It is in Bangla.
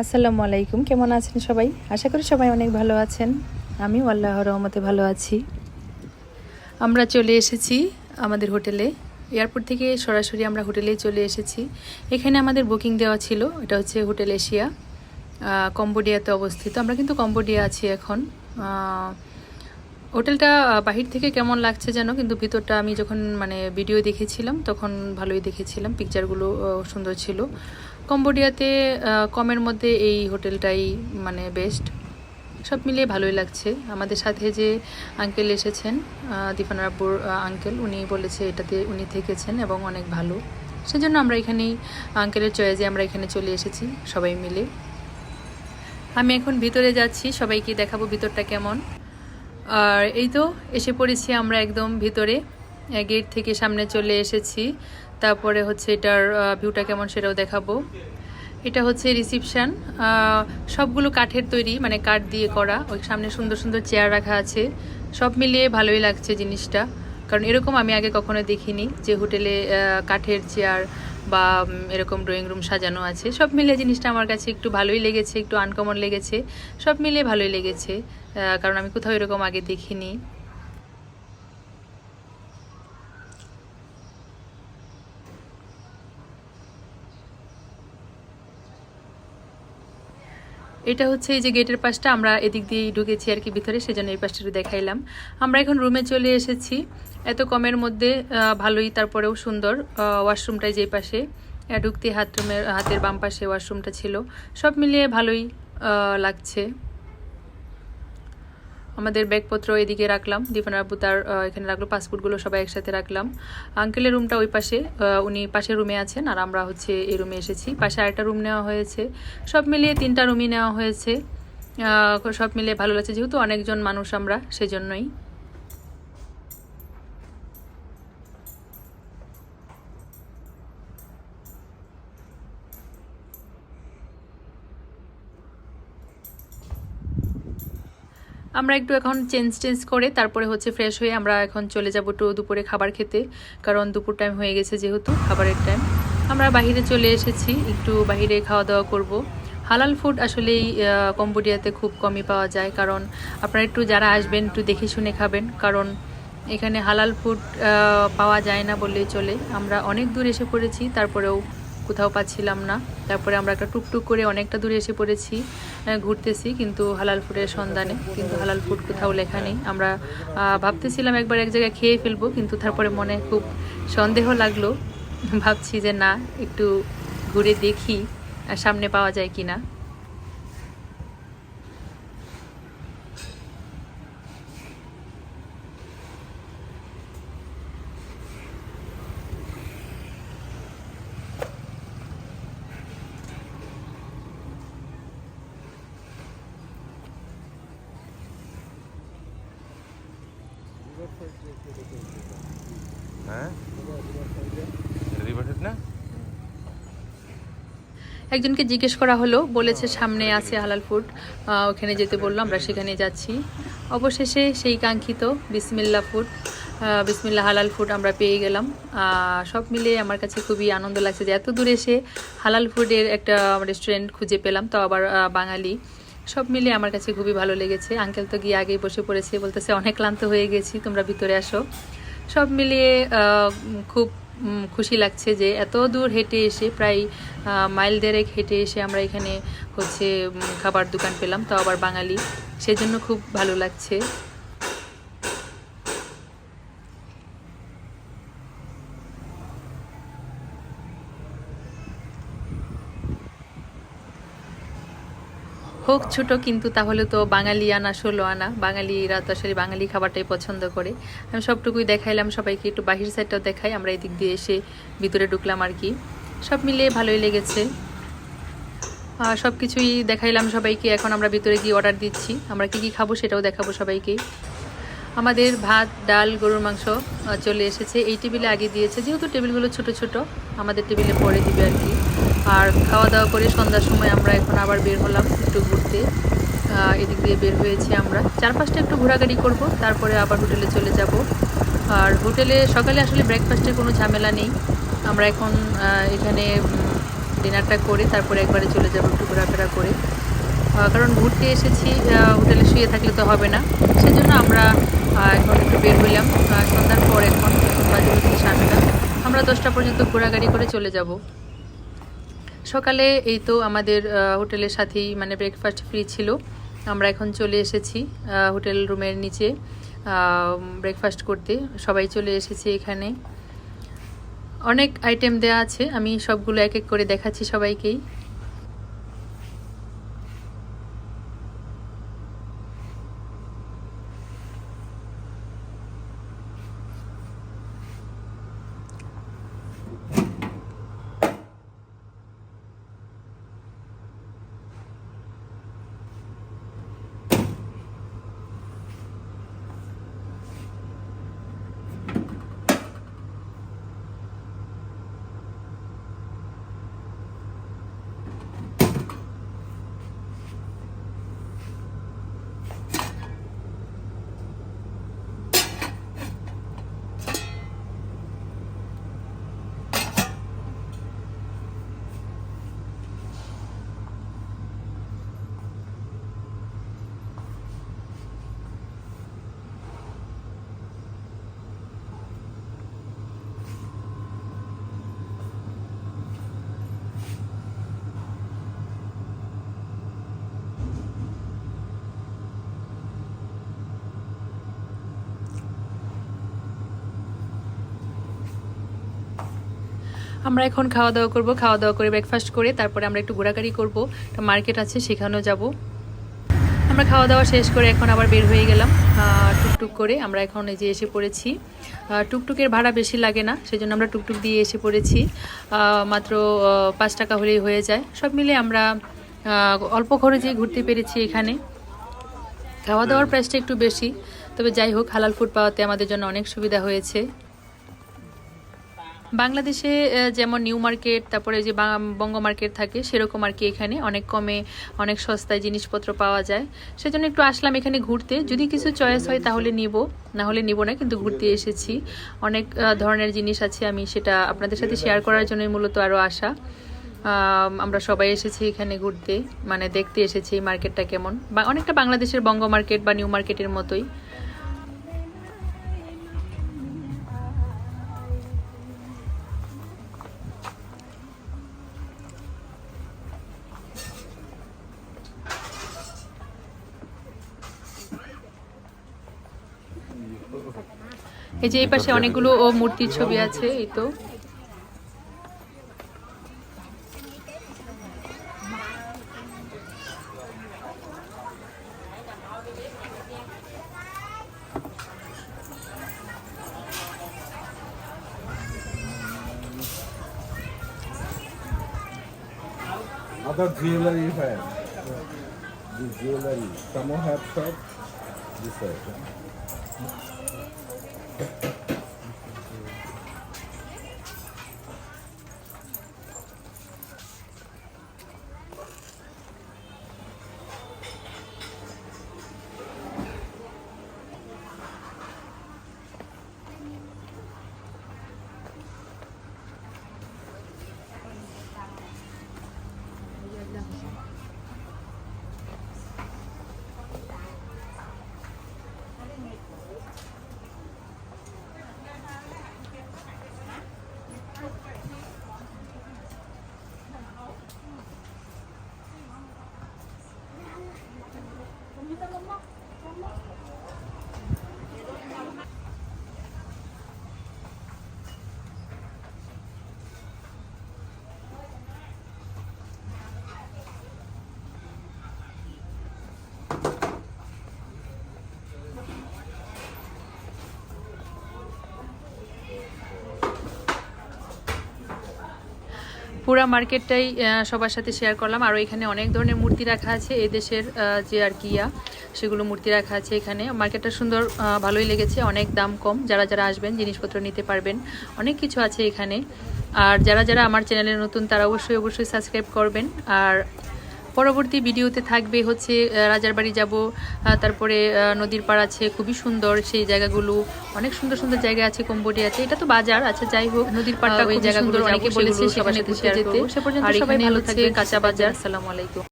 আসসালামু আলাইকুম, কেমন আছেন সবাই? আশা করি সবাই অনেক ভালো আছেন। আমিও আল্লাহ রহমতে ভালো আছি। আমরা চলে এসেছি আমাদের হোটেলে। এয়ারপোর্ট থেকে সরাসরি আমরা হোটেলেই চলে এসেছি। এখানে আমাদের বুকিং দেওয়া ছিল, এটা হচ্ছে হোটেল এশিয়া। কম্বোডিয়াতে অবস্থিত। আমরা কিন্তু কম্বোডিয়া আছি এখন। হোটেলটা বাহির থেকে কেমন লাগছে যেন, কিন্তু ভিতরটা আমি যখন মানে ভিডিও দেখেছিলাম, তখন ভালোই দেখেছিলাম। পিকচারগুলো সুন্দর ছিল। কম্বোডিয়াতে কমের মধ্যে এই হোটেলটাই মানে বেস্ট সব মিলিয়ে ভালোই লাগছে। আমাদের সাথে যে আঙ্কেল এসেছেন দীপান আব্বুর আঙ্কেল উনি বলেছে এটাতে উনি থেকেছেন এবং অনেক ভালো। সেজন্য আমরা এখানেই আঙ্কেলের চয়েসে আমরা এখানে চলে এসেছি, সবাই মিলে। আমি এখন ভিতরে যাচ্ছি, সবাইকে দেখাবো ভিতরটা কেমন। আর এই তো, এসে পড়েছি আমরা একদম ভিতরে। গেট থেকে সামনে চলে এসেছি। তারপরে হচ্ছে এটার ভিউটা কেমন সেটাও দেখাবো। এটা হচ্ছে রিসিপশন সবগুলো কাঠের তৈরি মানে কাঠ দিয়ে করা। ওই সামনে সুন্দর সুন্দর চেয়ার রাখা আছে। সব মিলিয়ে ভালোই লাগছে জিনিসটা। কারণ এরকম আমি আগে কখনো দেখিনি যে হোটেলে কাঠের চেয়ার বা এরকম ড্রয়িং রুম সাজানো আছে। সব মিলিয়ে জিনিসটা আমার কাছে একটু ভালোই লেগেছে, একটু আনকমন লেগেছে। সব মিলিয়ে ভালোই লেগেছে কারণ আমি কোথাও এরকম আগে দেখিনি। এটা হচ্ছে এই যে গেটের পাশটা, আমরা এদিক দিয়ে ঢুকেছি আর কি ভিতরে, সেজন্য এই পাশটা দেখাইলাম। আমরা এখন রুমে চলে এসেছি। এত কমের মধ্যে ভালোই, তারপরেও সুন্দর। ওয়াশরুমটাই যেই পাশে ঢুকতে হাতরুমের হাতের বাম পাশে ওয়াশরুমটা ছিল। সব মিলিয়ে ভালোই লাগছে। আমাদের ব্যাগপত্র এদিকে রাখলাম। দীপান আব্বু তার এখানে রাখল, পাসপোর্টগুলো সবাই একসাথে রাখলাম। আঙ্কেলের রুমটা ওই পাশে উনি পাশের রুমে আছেন আর আমরা হচ্ছে এই রুমে এসেছি। পাশে আরেকটা রুম নেওয়া হয়েছে। সব মিলিয়ে তিনটা রুমই নেওয়া হয়েছে। সব মিলে ভালো লাগছে, যেহেতু অনেকজন মানুষ আমরা, সেজন্যই। আমরা একটু এখন চেঞ্জ টেঞ্জ করে তারপরে হচ্ছে ফ্রেশ হয়ে আমরা এখন চলে যাব একটু দুপুরে খাবার খেতে, কারণ দুপুর টাইম হয়ে গেছে যেহেতু খাবারের টাইম আমরা বাইরে চলে এসেছি, একটু বাইরে খাওয়া দাওয়া করব। হালাল ফুড আসলেই কম্বোডিয়াতে খুব কমই পাওয়া যায়, কারণ আপনারা একটু যারা আসবেন একটু দেখে শুনে খাবেন, কারণ এখানে হালাল ফুড পাওয়া যায় না বললেই চলে। আমরা অনেক দূর এসে পড়েছি, তারপরেও কোথাও পাচ্ছিলাম না। তারপরে আমরা একটা টুকটুক করে অনেকটা দূরে এসে পড়েছি ঘুরতেছি কিন্তু হালাল ফুডের সন্ধানে, কিন্তু হালাল ফুড কোথাও লেখা নেই। আমরা ভাবতেছিলাম একবার এক জায়গায় খেয়ে ফেলব, কিন্তু তারপরে মনে খুব সন্দেহ লাগল। ভাবছি যে না, একটু ঘুরে দেখি সামনে পাওয়া যায় কি না হ্যাঁ রিভার সাইড না একজনকে জিজ্ঞেস করা হলো, বলেছে সামনে আছে হালাল ফুড ওখানে যেতে বলল, আমরা সেখানে যাচ্ছি। অবশেষে সেই কাঙ্ক্ষিত বিসমিল্লা ফুড বিসমিল্লা হালাল ফুড আমরা পেয়ে গেলাম। সব মিলিয়ে আমার কাছে খুবই আনন্দ লাগছে যে এত দূরে এসে হালাল ফুডের একটা রেস্টুরেন্ট খুঁজে পেলাম, তো আবার বাঙালি। সব মিলে আমার কাছে খুবই ভালো লেগেছে। আঙ্কেল তো গিয়ে আগেই বসে পড়েছে, বলতেছে, অনেক ক্লান্ত হয়ে গেছি, তোমরা ভিতরে আসো। সব মিলিয়ে খুব খুশি লাগছে যে এত দূর হেঁটে এসে, প্রায় মাইল দেড়েক হেঁটে এসে আমরা এখানে হচ্ছে খাবার দোকান পেলাম তাও আবার বাঙালি। সেজন্য খুব ভালো লাগছে। হোক ছোট, কিন্তু তাহলে তো বাঙালি আনা ষোলো আনা। বাঙালিরা তো আসলে বাঙালি খাবারটাই পছন্দ করে। আমি সবটুকুই দেখাইলাম, সবাইকে একটু বাহির সাইডটাও দেখাই, আমরা এদিক দিয়ে এসে ভিতরে ঢুকলাম আর কি। সব মিলিয়ে ভালোই লেগেছে। সব কিছুই দেখাইলাম সবাইকে, এখন আমরা ভিতরে গিয়ে অর্ডার দিচ্ছি। আমরা কি কি খাব সেটাও দেখাবো সবাইকে। আমাদের ভাত, ডাল, গরুর মাংস চলে এসেছে। এই টেবিলে আগে দিয়েছে, যেহেতু টেবিলগুলো ছোট ছোট, আমাদের টেবিলে পরে দিবে আর কি। আর খাওয়া দাওয়া করে সন্ধ্যার সময় আমরা এখন আবার বের হলাম একটু ঘুরতে। এদিক দিয়ে বের হয়েছি আমরা। চারপাশটা একটু ঘোরাঘুরি করব, তারপরে আবার হোটেলে চলে যাব। আর হোটেলে সকালে আসলে ব্রেকফাস্টের কোনো ঝামেলা নেই। আমরা এখন এখানে ডিনারটা করে তারপরে একবারে চলে যাব একটু ঘোরাফেরা করে। কারণ ঘুরতে এসেছি হোটেলে শুয়ে থাকলে তো হবে না। সেজন্য আমরা এখন একটু বের হইলাম। সন্ধ্যার পর এখন বাজে হচ্ছে সাতটা। আমরা দশটা পর্যন্ত ঘোরাগাড়ি করে চলে যাব। সকালে এই তো আমাদের হোটেলের সাথেই মানে ব্রেকফাস্ট ফ্রি ছিল। আমরা এখন চলে এসেছি হোটেল রুমের নিচে ব্রেকফাস্ট করতে। সবাই চলে এসেছি এখানে। অনেক আইটেম দেয়া আছে, আমি সবগুলো এক এক করে দেখাচ্ছি সবাইকেই। আমরা এখন খাওয়া দাওয়া করব খাওয়া দাওয়া করে ব্রেকফাস্ট করে তারপরে আমরা একটু ঘোরাঘুরি করব। একটা মার্কেট আছে সেখানেও যাব। আমরা খাওয়া দাওয়া শেষ করে এখন আবার বের হয়ে গেলাম টুকটুক করে। আমরা এখন এই যে এসে পড়েছি। টুকটুকের ভাড়া বেশি লাগে না সেজন্য আমরা টুকটুক দিয়ে এসে পড়েছি। মাত্র পাঁচ টাকা হলেই হয়ে যায়। সব মিলে আমরা অল্প খরচে ঘুরতে পেরেছি এখানে। খাওয়া দাওয়ার প্রাইসটা একটু বেশি তবে যাই হোক হালাল ফুড পাওয়াতে আমাদের জন্য অনেক সুবিধা হয়েছে। বাংলাদেশে যেমন নিউ মার্কেট, তারপরে যে বঙ্গ মার্কেট থাকে, সেরকম আর কি এখানে। অনেক কমে, অনেক সস্তায় জিনিসপত্র পাওয়া যায়। সেজন্য একটু আসলাম এখানে ঘুরতে। যদি কিছু চয়েস হয় তাহলে নিব। না হলে নিব না, কিন্তু ঘুরতে এসেছি। অনেক ধরনের জিনিস আছে, আমি সেটা আপনাদের সাথে শেয়ার করার জন্যই মূলত আরও আসা আমরা সবাই এসেছি এখানে ঘুরতে মানে দেখতে এসেছি মার্কেটটা কেমন। বা অনেকটা বাংলাদেশের বঙ্গ মার্কেট বা নিউ মার্কেটের মতোই। এই যে এই পাশে অনেকগুলো ও মূর্তির ছবি আছে এই তো Other jewelry have. This jewelry. Some have shop. This side. Thank you. পুরা মার্কেটটাই সবার সাথে শেয়ার করলাম। আর এখানে অনেক ধরনের মূর্তি রাখা আছে। এই দেশের যে আর কি ইয়া, সেগুলো মূর্তি রাখা আছে এখানে। মার্কেটটা সুন্দর ভালোই লেগেছে। অনেক দাম কম। যারা যারা আসবেন, জিনিসপত্র নিতে পারবেন। অনেক কিছু আছে এখানে। আর যারা যারা আমার চ্যানেলে নতুন, তারা অবশ্যই অবশ্যই সাবস্ক্রাইব করবেন। আর পরবর্তী ভিডিওতে থাকবে হচ্ছে আহ, রাজারবাড়ি যাব তারপরে আহ, নদীর পাড় আছে খুবই সুন্দর সেই জায়গাগুলো অনেক সুন্দর সুন্দর জায়গা আছে কম্বোডিয়াতে এটা তো বাজার আচ্ছা যাই হোক নদীর পাড়টা ওই জায়গাগুলো অনেকে বলেছে সেখানে যেতে। সে পর্যন্ত সবাই ভালো থাকবে কাঁচা বাজার। আসসালামু আলাইকুম।